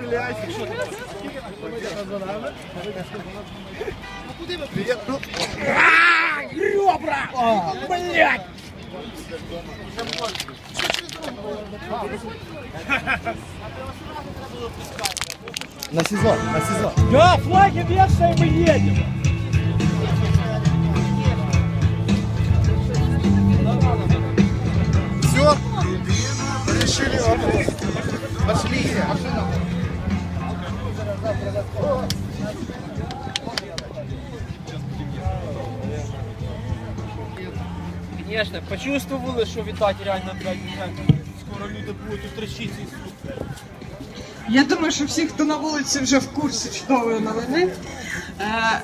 стріляйте. Ребра! Блять! На сезон, на сезон. Да, флаги вешаем и едем. Все, решили вопрос. Пошли. Конечно, почувствовали, що віддати реально, блядь, скоро люди будуть у трещиці. Я думаю, що всі, хто на вулиці, вже в курсі чудової новини. Е,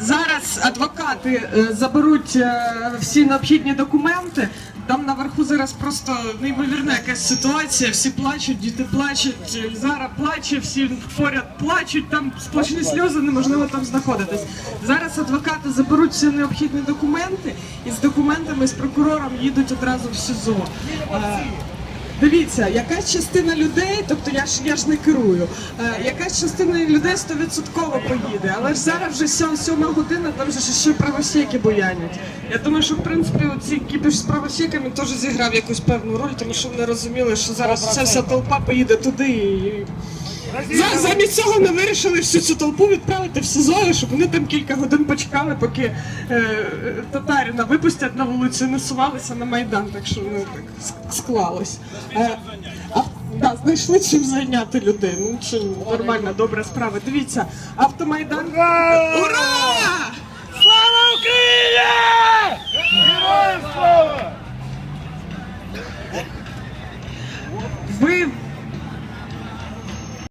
зараз адвокати е, заберуть е, всі необхідні документи. Там наверху зараз просто неймовірна якась ситуація. Всі плачуть, діти плачуть, е, Зара плаче, всі поряд плачуть. Там сплошні сльози, неможливо там знаходитись. Зараз адвокати заберуть всі необхідні документи і з документами з прокурором їдуть одразу в СІЗО. Дивіться, якась частина людей, тобто я ж я ж не керую, е, якась частина людей стовідсотково поїде, але ж зараз вже сьо- сьома година, там же ще правосіки боянять. Я думаю, що в принципі ці кіпіш з правосіками теж зіграв якусь певну роль, тому що вони розуміли, що зараз вся вся толпа поїде туди і. За, замість цього ми вирішили всю цю толпу відправити в СІЗО, щоб вони там кілька годин почекали, поки е, татаріна випустять на вулицю і насувалися на майдан, так що воно так склалось. Е, а, да, знайшли чим зайняти людей. Ну нормальна добра справа. Дивіться, автомайдан. Ура! Слава Україні! Героям слава! Ви